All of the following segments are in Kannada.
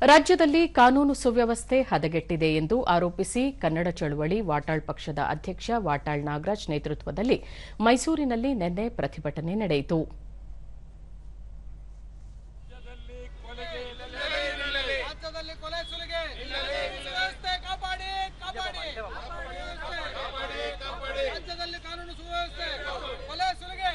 ರಾಜ್ಯದಲ್ಲಿ ಕಾನೂನು ಸುವ್ಯವಸ್ಥೆ ಹದಗೆಟ್ಟಿದೆ ಎಂದು ಆರೋಪಿಸಿ ಕನ್ನಡ ಚಳವಳಿ ವಾಟಾಳ್ ಪಕ್ಷದ ಅಧ್ಯಕ್ಷ ವಾಟಾಳ್ ನಾಗರಾಜ್ ನೇತೃತ್ವದಲ್ಲಿ ಮೈಸೂರಿನಲ್ಲಿ ನಿನ್ನೆ ಪ್ರತಿಭಟನೆ ನಡೆಯಿತು ರಾಜ್ಯದಲ್ಲಿ ಕೊಲೆ ಸುಲಿಗೆ ಸುವ್ಯವಸ್ಥೆ ಕಾಪಾಡಿ ಕಾಪಾಡಿ ರಾಜ್ಯದಲ್ಲಿ ಕಾನೂನು ಸುವ್ಯವಸ್ಥೆ ಕೊಲೆ ಸುಲಿಗೆ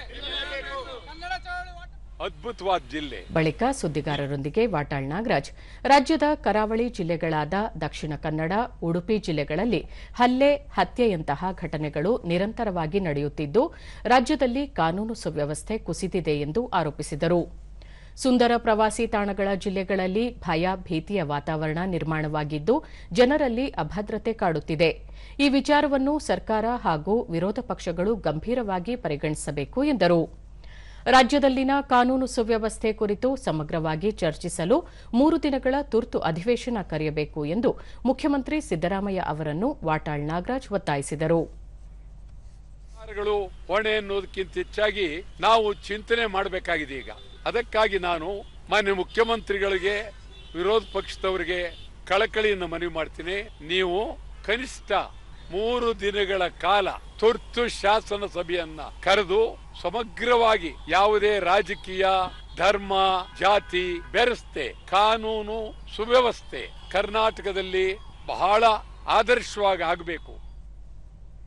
ಕನ್ನಡ ಚಳವಳಿ ಹೋರಾಟ- ಅದ್ಭುತವಾದ ಜಿಲ್ಲೆ. ಬಳಿಕ ಸುದ್ದಿಗಾರರೊಂದಿಗೆ ವಾಟಾಳ್ ನಾಗರಾಜ್. ರಾಜ್ಯದ ಕರಾವಳಿ ಜಿಲ್ಲೆಗಳಾದ ದಕ್ಷಿಣ ಕನ್ನಡ, ಉಡುಪಿ ಜಿಲ್ಲೆಗಳಲ್ಲಿ ಹಲ್ಲೆ, ಹತ್ಯೆಯಂತಹ ಘಟನೆಗಳು ನಿರಂತರವಾಗಿ ನಡೆಯುತ್ತಿದ್ದು, ರಾಜ್ಯದಲ್ಲಿ ಕಾನೂನು ಸುವ್ಯವಸ್ಥೆ ಕುಸಿದಿದೆ ಎಂದು ಆರೋಪಿಸಿದರು. ಸುಂದರ ಪ್ರವಾಸಿ ತಾಣಗಳ ಜಿಲ್ಲೆಗಳಲ್ಲಿ ಭಯ, ಭೀತಿಯ ವಾತಾವರಣ ನಿರ್ಮಾಣವಾಗಿದ್ದು, ಜನರಲ್ಲಿ ಅಭದ್ರತೆ ಕಾಡುತ್ತಿದೆ. ಈ ವಿಚಾರವನ್ನು ಸರ್ಕಾರ ಹಾಗೂ ವಿರೋಧ ಪಕ್ಷಗಳು ಗಂಭೀರವಾಗಿ ಪರಿಗಣಿಸಬೇಕು ಎಂದರು. ರಾಜ್ಯದಲ್ಲಿನ ಕಾನೂನು ಸುವ್ಯವಸ್ಥೆ ಕುರಿತು ಸಮಗ್ರವಾಗಿ ಚರ್ಚಿಸಲು ಮೂರು ದಿನಗಳ ತುರ್ತು ಅಧಿವೇಶನ ಕರೆಯಬೇಕು ಎಂದು ಮುಖ್ಯಮಂತ್ರಿ ಸಿದ್ದರಾಮಯ್ಯ ಅವರನ್ನು ವಾಟಾಳ್ ನಾಗರಾಜ್ ಒತ್ತಾಯಿಸಿದರು. ಹೊಣೆ ಅನ್ನೋದಕ್ಕಿಂತ ಹೆಚ್ಚಾಗಿ ನಾವು ಚಿಂತನೆ ಮಾಡಬೇಕಾಗಿದೆ ಈಗ. ಅದಕ್ಕಾಗಿ ನಾನು ಮಾನ್ಯ ಮುಖ್ಯಮಂತ್ರಿಗಳಿಗೆ, ವಿರೋಧ ಪಕ್ಷದವರಿಗೆ ಕಳಕಳಿಯನ್ನು ಮನವಿ ಮಾಡ್ತೀನಿ. ನೀವು ಕನಿಷ್ಠ ಮೂರು ದಿನಗಳ ಕಾಲ ತುರ್ತು ಶಾಸನ ಸಭೆಯನ್ನ ಕರೆದು ಸಮಗ್ರವಾಗಿ ಯಾವುದೇ ರಾಜಕೀಯ, ಧರ್ಮ, ಜಾತಿ, ಬೆರೆಸ್ತೆ, ಕಾನೂನು ಸುವ್ಯವಸ್ಥೆ ಕರ್ನಾಟಕದಲ್ಲಿ ಬಹಳ ಆದರ್ಶವಾಗಿ ಆಗಬೇಕು.